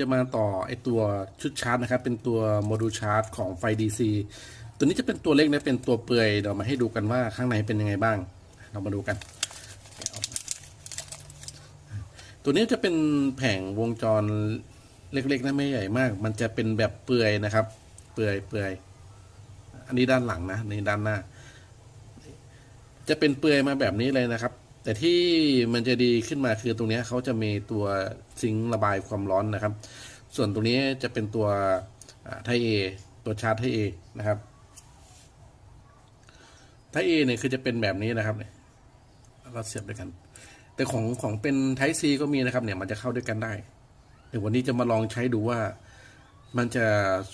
จะมาต่อไอตัวชุดชาร์จนะครับ เป็นตัวโมดูลชาร์จของไฟ DC ตัวนี้จะเป็นตัวเล็กนะเป็นตัวเปลือยเดี๋ยวมาให้ดูกันว่าข้างในเป็นยังไงบ้าง เรามาดูกัน ตัวนี้จะเป็นแผงวงจรเล็กๆนะไม่ใหญ่มาก มันจะเป็นแบบเปลือยนะครับ เปลือยเปลือยอันนี้ด้านหลังนะนี่ด้านหน้า จะเป็นเปลือยมาแบบนี้เลยนะครับ แต่ที่มันจะดีขึ้นมาคือตรงนี้เขาจะมีตัวซิงค์ระบายความร้อนนะครับ ส่วนตรงนี้จะเป็นตัวไทเอตัวชาร์จไทเอนะครับไทเอเนี่ยคือจะเป็นแบบนี้นะครับเนี่ยเราเสียบด้วยกัน แต่ของของเป็นไทซีก็มีนะครับ เนี่ยมันจะเข้าด้วยกันได้เดี๋ยววันนี้จะมาลองใช้ดูว่ามันจะ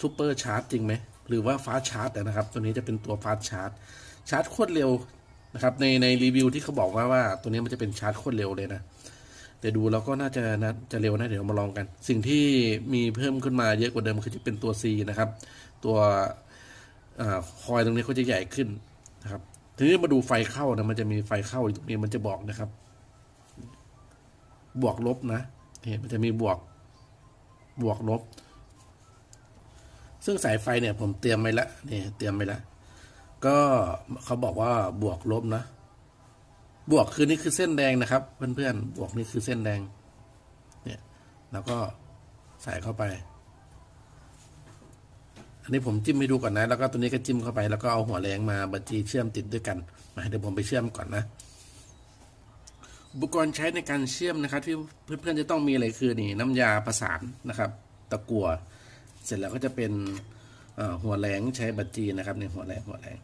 ซูเปอร์ชาร์จจริงไหมหรือว่าฟาชาร์จนะครับ ตัวนี้จะเป็นตัวฟาชาร์จชาร์จโคตรเร็ว นะครับในในรีวิวที่เขาบอกว่าว่าตัวนี้มันจะเป็นชาร์จโคตรเร็วเลยนะแต่ดูแล้วก็น่าจะนะจะเร็วนะเดี๋ยวมาลองกัน สิ่งที่มีเพิ่มขึ้นมาเยอะกว่าเดิมคือจะเป็นตัว C นะครับ ตัวอคอยตรงนี้เขาจะใหญ่ขึ้นนะครับทีนี้มาดูไฟเข้านะมันจะมีไฟเข้าอยู่ตรงนี้มันจะบอกนะครับ บวกลบนะเห็นมันจะมีบวกบวกลบ ซึ่งสายไฟเนี่ยผมเตรียมไว้แล้วนี่เตรียมไว้แล้ว ก็เขาบอกว่าบวกลบนะ บวกคือนี่คือเส้นแดงนะครับ เพื่อนๆบวกนี่คือเส้นแดง เนี่ย แล้วก็ใส่เข้าไป อันนี้ผมจิ้มให้ดูก่อนนะ แล้วก็ตัวนี้ก็จิ้มเข้าไป แล้วก็เอาหัวแรงมาบัญชีเชื่อมติดด้วยกันมาเดี๋ยวผมไปเชื่อมก่อนนะอุปกรณ์ใช้ในการเชื่อมนะครับ ที่เพื่อนๆจะต้องมีอะไรคือนี่ น้ำยาประสานนะครับ ตะกั่วเสร็จแล้วก็จะเป็น หัวแรงใช้บัตรจีนะครับในหัวแรงหัวแรง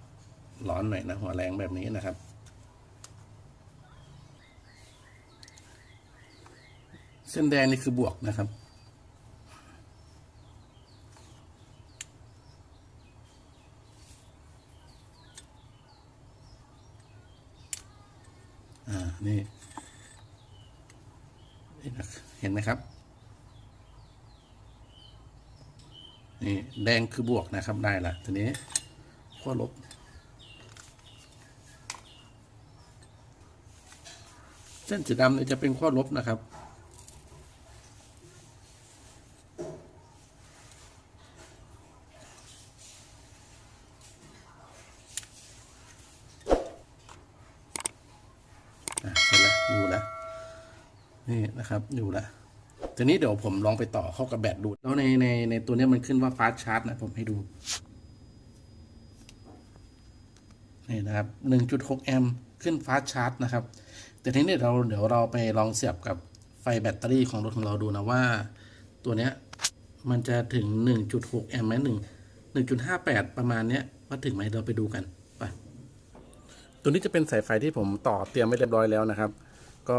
ร้อนหน่อยนะหัวแรงแบบนี้นะครับ เส้นแดงนี่คือบวกนะครับอ่านี่นี่นะเห็นไหมครับ นี่แดงคือบวกนะครับได้ละทีนี้ขั้วลบ เส้นสีดำเนี่ยจะเป็นขั้วลบนะครับอะเสร็จแล้วอยู่แล้วนี่นะครับอยู่แล้ว ทีนี้เดี๋ยวผมลองไปต่อเข้ากับแบตดู แล้วในในในตัวนี้มันขึ้นว่าฟาสชาร์จนะผมให้ดู นี่นะครับ 1.6 แอมป์ขึ้นฟาสชาร์จนะครับแต่ทีนี้เราเดี๋ยวเราไปลองเสียบกับไฟแบตเตอรี่ของรถของเราดูนะว่า ตัวเนี้ยมันจะถึง 1.6 แอมป์ไหมหนึ่ง1.58 ประมาณเนี้ยว่าถึงไหมเราไปดูกันไปตัวนี้จะเป็นสายไฟที่ผมต่อเตรียมไว้เรียบร้อยแล้วนะครับ ก็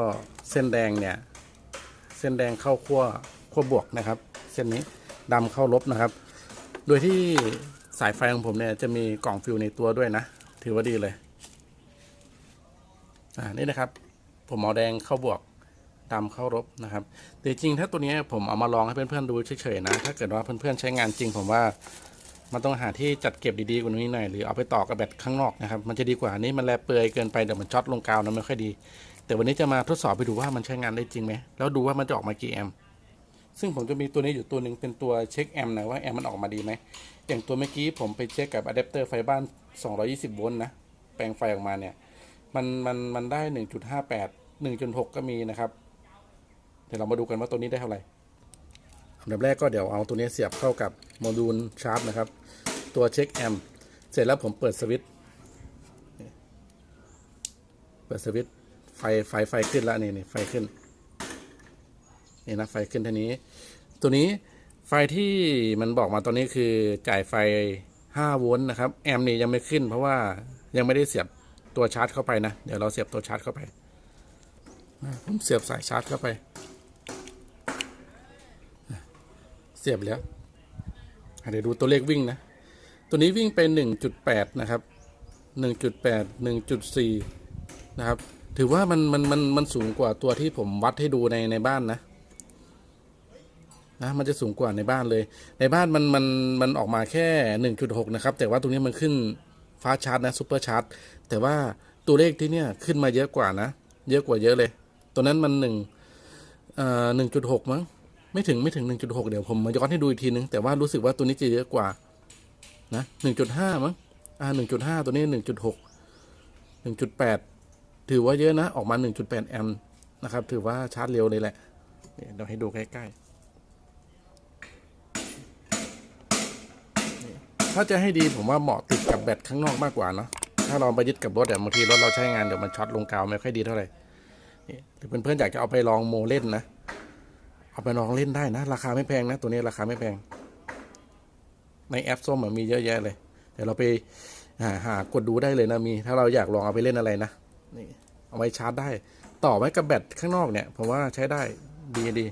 เส้นแดงเนี่ย ส้นแดงเข้าขั้วขั้วบวกนะครับ เส้นนี้ดำเข้าลบนะครับ โดยที่สายไฟของผมเนี่ยจะมีกล่องฟิวในตัวด้วยนะ ถือว่าดีเลยอ่านี่นะครับ ผมเอาแดงเข้าบวกดำเข้าลบนะครับแต่จริงถ้าตัวนี้ผมเอามาลองให้เพื่อนๆดูเฉยๆนะ ถ้าเกิดว่าเพื่อนๆใช้งานจริง ผมว่ามันต้องหาที่จัดเก็บดีๆกว่านี้หน่อยหรือเอาไปต่อกับแบตข้างนอกนะครับ มันจะดีกว่านี้มันแลเปลือยเกินไปเดี๋ยวมันช็อตลงกาวนะไม่ค่อยดี แต่วันนี้จะมาทดสอบไปดูว่ามันใช้งานได้จริงไหมแล้วดูว่ามันจะออกมากี่แอมป์ซึ่งผมจะมีตัวนี้อยู่ตัวหนึ่งเป็นตัวเช็คแอมป์นะว่าแอมป์มันออกมาดีไหมอย่างตัวเมื่อกี้ผมไปเช็คกับอะแดปเตอร์ไฟบ้าน 220 โวลต์นะ แปลงไฟออกมาเนี่ย มันมันมันได้ 1.58 1.6 ก็มีนะครับ เดี๋ยวเรามาดูกันว่าตัวนี้ได้เท่าไหร่อันดับแรกก็เดี๋ยวเอาตัวนี้เสียบเข้ากับโมดูลชาร์จนะครับ ตัวเช็คแอมป์เสร็จแล้วผมเปิดสวิตช์เปิดสวิตช์ ไฟไฟไฟขึ้นแล้วนี่นี่ไฟขึ้นนี่นะไฟขึ้นเท่านี้ ตัวนี้ไฟที่มันบอกมาตอนนี้คือจ่ายไฟ 5 โวลต์นะครับ แอมป์นี่ยังไม่ขึ้น เพราะว่ายังไม่ได้เสียบตัวชาร์จเข้าไปนะ เดี๋ยวเราเสียบตัวชาร์จเข้าไปผมเสียบสายชาร์จเข้าไป เสียบแล้วเดี๋ยวดูตัวเลขวิ่งนะ ตัวนี้วิ่งไป 1.8 นะครับ 1.8 1.4 นะครับ ถือว่ามันมันมันมันสูงกว่าตัวที่ผมวัดให้ดูในในบ้านนะนะมันจะสูงกว่าในบ้านเลย ในบ้านมันมันมันออกมาแค่ 1.6 นะครับ แต่ว่าตรงนี้มันขึ้นฟ้าชาร์จนะซูเปอร์ชาร์จแต่ว่าตัวเลขที่เนี่ยขึ้นมาเยอะกว่านะ เยอะกว่าเยอะเลย ตัวนั้นมัน1เอ่อ1.6มั้งไม่ถึงไม่ถึง1.6เดี๋ยวผมมาย้อนให้ดูอีกทีนึงแต่ว่ารู้สึกว่าตัวนี้จะเยอะกว่านะ1.5มั้งอ่า1.5ตัวนี้1.6 1.8 ถือว่าเยอะนะออกมา 1.8 แอมป์นะครับ ถือว่าชาร์จเร็วเลยแหละเดี๋ยวให้ดูใกล้ๆถ้าจะให้ดีผมว่าเหมาะติดกับแบตข้างนอกมากกว่าเนาะถ้าเราไปยึดกับรถเดี๋ยวบางทีรถเราใช้งานเดี๋ยวมันช็อตลงกาวไม่ค่อยดีเท่าไหร่นี่หรือเพื่อนๆอยากจะเอาไปลองโมเล่นนะเอาไปลองเล่นได้นะ ราคาไม่แพงนะ ตัวนี้ราคาไม่แพง ในแอปส้มอะมีเยอะแยะเลย เดี๋ยวเราไปหาหากดดูได้เลยนะมี ถ้าเราอยากลองเอาไปเล่นอะไรนะ นี่เอาไว้ชาร์จได้ ต่อไว้กับแบตข้างนอกเนี่ยผมว่าใช้ได้ดีดี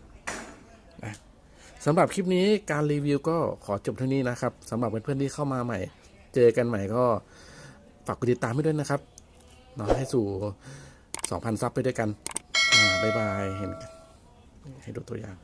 นะสำหรับคลิปนี้การรีวิวก็ขอจบเท่านี้นะครับสำหรับเพื่อนๆที่เข้ามาใหม่ เจอกันใหม่ก็ฝากกดติดตามให้ด้วยนะครับเนาให้สู่ 2,000 ซับไปด้วยกันอ่าบ๊ายบาย เห็นกันให้ดูตัวอย่าง